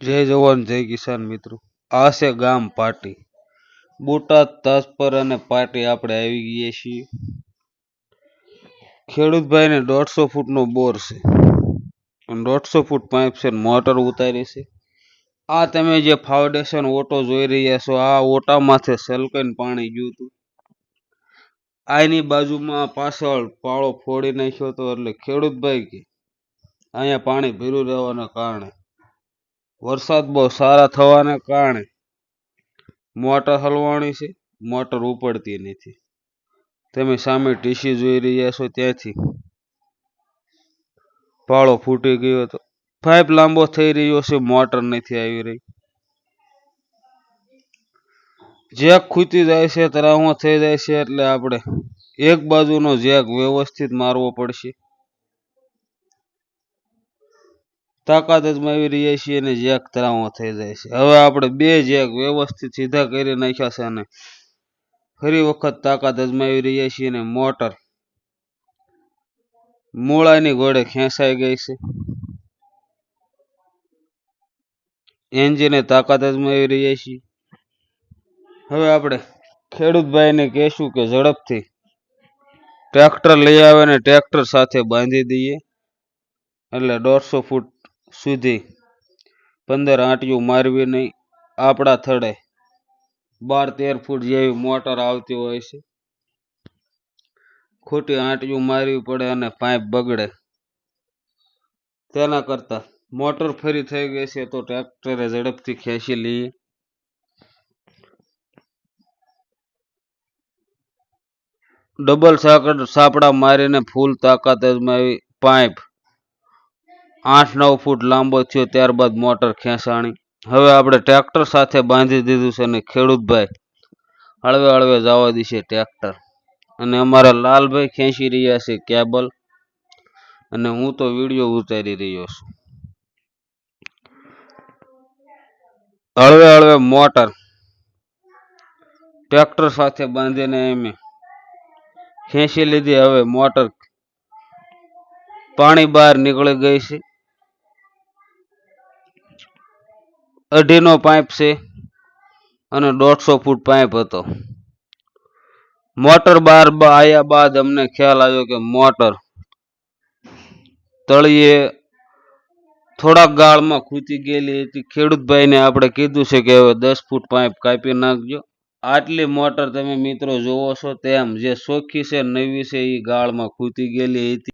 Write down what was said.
જય જવાન, જય કિસાન મિત્રો. આ છે ગામ પાટી. બોટાદ તાજપર અને પાટી આપણે આવી ગયા છીએ. ખેડૂતભાઈને દોઢસો ફૂટનો બોર છે. દોઢસો ફૂટ પાઇપ છે મોટર ઉતારી છે. આ તમે જે ફાઉન્ડેશન ઓટો જોઈ રહ્યા છો, આ ઓટામાંથી સલકઈને પાણી ગયું હતું. આની બાજુમાં પાછળ પાળો ફોડી નાખ્યો હતો એટલે ખેડૂતભાઈ કે અહીંયા પાણી ભીરું રહેવાના કારણે વરસાદ બહુ સારા થવાને કારણે મોટર હલવાણી છે, મોટર ઉપડતી નથી. તમે સામે ટીસી જોઈ રહ્યા છો ત્યાંથી. પાળો ફૂટી ગયો હતો પાઇપ લાંબો થઈ રહ્યો છે, મોટર નથી આવી રહી. જેક ખૂતી જાય છે તરાવો થઈ જાય છે, એટલે આપણે એક બાજુનો જેક વ્યવસ્થિત મારવો પડશે. તાકાત અજમાવી રહ્યા છીએ અને જેક તરાવો થઈ જાય છે. હવે આપણે બે જેક વ્યવસ્થિત સીધા કરી નાખ્યા છે અને ફરી વખત તાકાત અજમાવી રહ્યા છીએ અને મોટર મૂળાની ઘોડે ખેંચાઈ ગઈ છે. એન્જિને તાકાત અજમાવી રહ્યા છીએ હવે આપણે ખેડૂતભાઈને કહેશું કે ઝડપથી ટ્રેક્ટર લઈ આવે ને ટ્રેક્ટર સાથે બાંધી દઈએ. એટલે દોઢસો ફૂટ સુધી પંદર આંટીયું મારવી નહીં, આપણા થડે બાર તેર ફૂટ જેવી મોટર આવતી હોય છે. ખોટી આંટીયું મારવી પડે અને પાઇપ બગડે. તેના કરતાં મોટર ફરી થઈ ગઈ છે તો ટ્રેક્ટરે ઝડપથી ખેંચી લઈએ. ડબલ સાકડ સાપડા મારીને ફૂલ તાકાત અજમાવી પાઇપ આઠ નવ ફૂટ લાંબો થયો ત્યારબાદ મોટર ખેંચાણી. હવે આપણે ટ્રેક્ટર સાથે બાંધી દીધું છે અને ખેડૂતભાઈ. હળવે હળવે જવા દીશે ટ્રેક્ટર. અને અમારા લાલભાઈ ખેંચી રહ્યા છે કેબલ. અને હું તો વીડિયો ઉતારી રહ્યો છું. હળવે હળવે મોટર. ટ્રેક્ટર સાથે બાંધીને અમે ખેંચી લીધી. હવે મોટર પાણી બહાર નીકળી ગઈ છે. અઢીનો પાઇપ છે અને દોઢસો ફૂટ પાઇપ હતો. મોટર બહાર આવ્યા બાદ અમને ખ્યાલ આવ્યો કે મોટર તળિયે થોડાક ગાળમાં ખૂતી ગયેલી હતી. ખેડૂતભાઈને આપણે કીધું છે કે હવે દસ ફૂટ પાઇપ કાપી નાખજો. આટલી મોટર તમે મિત્રો જોવો છો તેમ જે સોખી છે નવી છે એ ગાળમાં ખૂતી ગયેલી હતી.